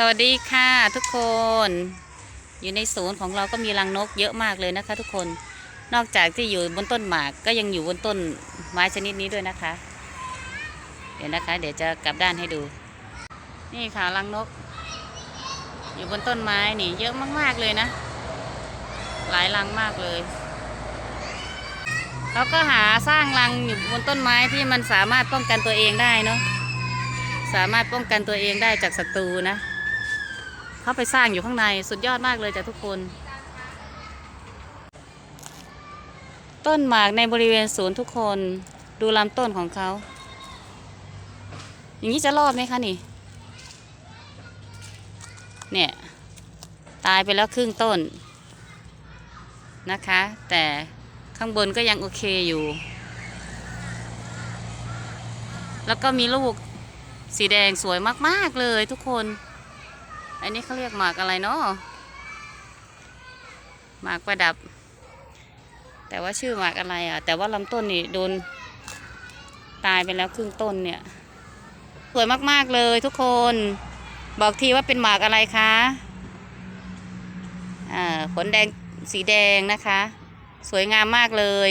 สวัสดีค่ะทุกคน อยู่ในศูนย์ของเราก็มีรังนกเยอะมากเลยนะคะ ทุกคนนอกจากที่อยู่บนต้นหมากก็ยังอยู่บนต้นไม้ชนิดนี้ด้วยนะคะ เดี๋ยวนะคะ เดี๋ยวจะกลับด้านให้ดู นี่ค่ะรังนก อยู่บนต้นไม้นี่เยอะมากๆเลยนะ หลายรังมากเลยเราก็หาสร้างรังอยู่บนต้นไม้ที่มันสามารถป้องกันตัวเองได้เนาะสามารถป้องกันตัวเองได้จากศัตรูนะ เขาไปสร้างอยู่ข้างในสุดยอดมากเลยจ้ะทุกคน ต้นหมากในบริเวณศูนย์ทุกคนดูลำต้นของเขา อย่างนี้จะรอดไหมคะนี่ เนี่ย ตายไปแล้วครึ่งต้นนะคะ แต่ข้างบนก็ยังโอเคอยู่ แล้วก็มีลูกสีแดงสวยมาก ๆ เลยทุกคน อันนี้เขาเรียกหมากอะไรเนาะหมากประดับ แต่ว่าชื่อหมากอะไรอะ แต่ว่าลำต้นนี่โดนตายไปแล้วครึ่งต้นเนี่ย สวยมากๆเลยทุกคน บอกทีว่าเป็นหมากอะไรคะอ่าขนแดงสีแดงนะคะ สวยงามมากเลย